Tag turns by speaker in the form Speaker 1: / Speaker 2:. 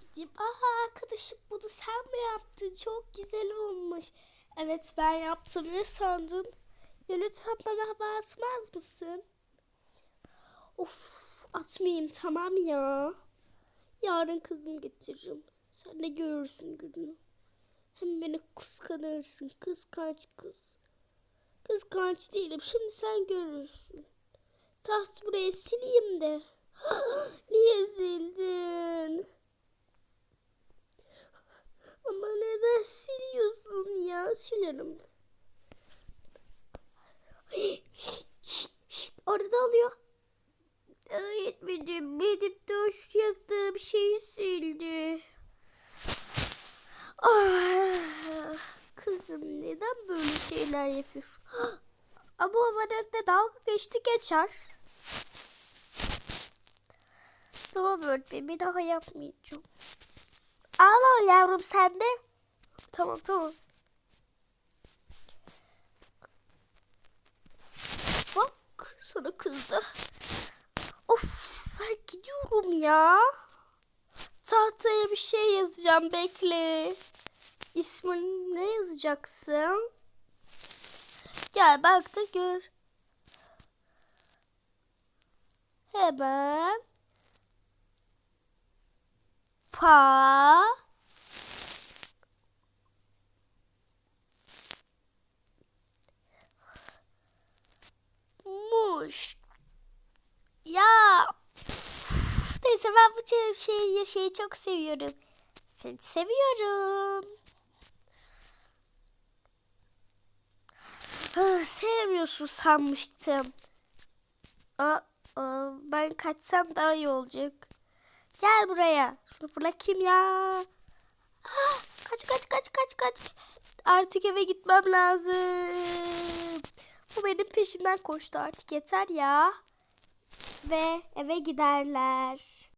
Speaker 1: gideyim. Aa arkadaşım bunu sen mi yaptın? Çok güzel olmuş. Evet ben yaptım. Ne sandın? Ya lütfen bana haber atmaz mısın? Of atmayayım tamam ya. Yarın kızımı getiririm. Sen de görürsün gününü. Hem beni kıskanırsın. Kıskanç kız. Kıskanç değilim. Şimdi sen görürsün. Taht buraya sileyim de. Niye sildin? Ama neden siliyorsun ya? Silerim. Orada oluyor. Öğretmenim benim dört yazdığım şeyi sildi. Ah, kızım neden böyle şeyler yapıyorsun? Ama bana da dalga geçti geçer. Tamam öğretmenim bir daha yapmayacağım. Ağlama yavrum sen de. Tamam tamam. Sana kızdı. Of ben gidiyorum ya. Tahtaya bir şey yazacağım bekle. İsmin ne yazacaksın? Gel bak da gör. Hemen. Pa. Muş. Ya. Neyse ben bu şey- şeyi, şeyi çok seviyorum. Seni seviyorum. Ah, Sevmiyorsun sanmıştım. Ben kaçsam daha iyi olacak. Gel buraya. Şunu bırakayım ya. Ah, Kaç kaç kaç kaç kaç. Artık eve gitmem lazım. Bu benim peşimden koştu artık yeter ya. Ve eve giderler.